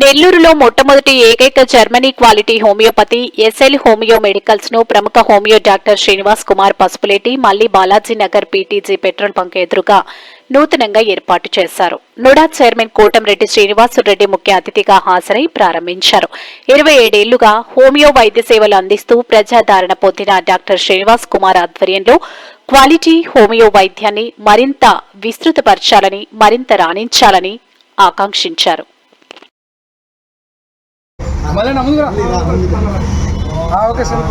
నెల్లూరులో మొట్టమొదటి ఏకైక Germany quality homeopathy SL homeo మెడికల్స్ను ప్రముఖ హోమియో డాక్టర్ శ్రీనివాస్ కుమార్ పసుపులేటి మళ్ళీ Balaji Nagar PTG petrol bunk ఎదురుగా నూతనంగా ఏర్పాటు చేశారు. నుడా చైర్మన్ కోటంరెడ్డి శ్రీనివాసరెడ్డి ముఖ్య అతిథిగా హాజరై ప్రారంభించారు. ఇరవై ఏడేళ్ళుగా హోమియో వైద్య సేవలు అందిస్తూ ప్రజాదరణ పొందిన డాక్టర్ శ్రీనివాస్ కుమార్ ఆధ్వర్యంలో క్వాలిటీ హోమియో వైద్యాన్ని మరింత విస్తృతపరచాలని మరింత రాణించాలని ఆకాంక్షించారు. మళ్ళీ ముందుకు ఓకే సార్.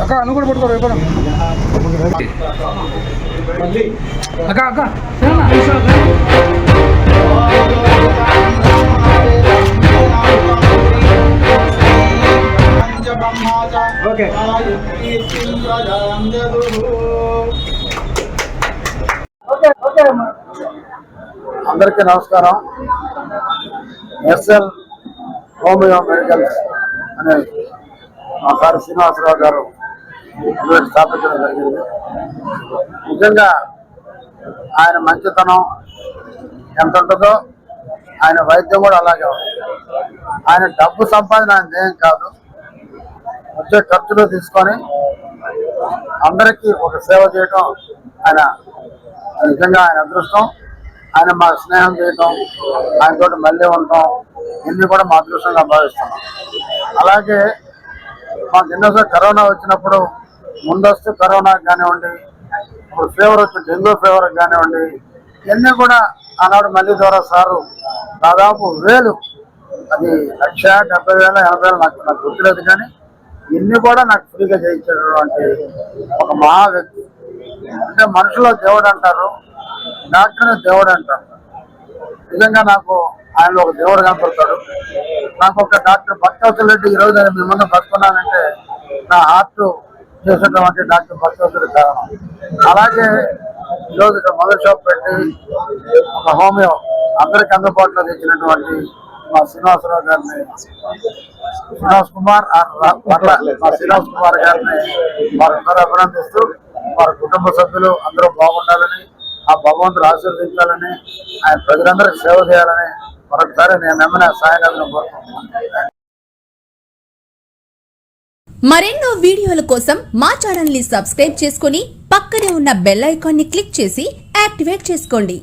అక్క నువ్వు కూడా పట్టుకో రేపు అక్క అక్క ఓకే అందరికీ నమస్కారం. ఎస్ఎల్ హోమియో మెడికల్స్ అనే మా సార్ శ్రీనివాసరావు గారు స్థాపించడం జరిగింది. నిజంగా ఆయన మంచితనం ఎంత ఉంటుందో ఆయన వైద్యం కూడా అలాగే ఉంది. ఆయన డబ్బు సంపాదన ఆయన ఏం కాదు. వచ్చే ఖర్చులు తీసుకొని అందరికీ ఒక సేవ చేయటం ఆయన నిజంగా ఆయన అదృష్టం. ఆయన మా స్నేహం చేయటం ఆయనతో మళ్ళీ ఉండటం ఇన్ని కూడా మా అదృష్టంగా భావిస్తున్నాం. అలాగే మాకు ఎన్నోసారి కరోనా వచ్చినప్పుడు ముందస్తు కరోనా కానివ్వండి ఇప్పుడు ఫీవర్ వచ్చి డెంగ్యూ ఫీవర్ కానివ్వండి ఇవన్నీ కూడా ఆనాడు మళ్ళీ ద్వారా సారు దాదాపు వేలు. అది లక్ష డెబ్బై వేల ఎనభై వేలు నాకు నాకు గుర్తులేదు కానీ ఇన్ని కూడా నాకు ఫ్రీగా అంటే ఒక మహా వ్యక్తి అంటే మనుషులో దేవుడు అంటారు డాక్టర్ని దేవుడు అంటారు. నిజంగా నాకు ఆయన ఒక దేవుడు కనపడతాడు. నాకు ఒక డాక్టర్ భక్తవసర రెడ్డి ఈ రోజు నేను మిమ్మల్ని ముందు బతుకున్నానంటే నా హార్ట్ చేసినటువంటి డాక్టర్ భక్తవసల్ కారణం. అలాగే ఈరోజు ఇక్కడ మొదటి షాప్ పెట్టి ఒక హోమియో అందరికి అందుబాటులో తెచ్చినటువంటి మా శ్రీనివాసరావు గారిని శ్రీనివాస్ కుమార్ మా శ్రీనివాస్ కుమార్ గారిని వారందరూ అభినందిస్తూ వారి కుటుంబ సభ్యులు అందరూ బాగుండాలని ఆ భగవంతుడు ఆశీర్వదించాలని ఆయన ప్రజలందరికీ సేవ చేయాలని మరొకసారి నేను నమ్మిన సాయనాథులను కోరుకుంటున్నాను. మరెన్నో వీడియోల కోసం మా ఛానల్ని సబ్స్క్రైబ్ చేసుకుని పక్కనే ఉన్న బెల్ ఐకాన్ని క్లిక్ చేసి యాక్టివేట్ చేసుకోండి.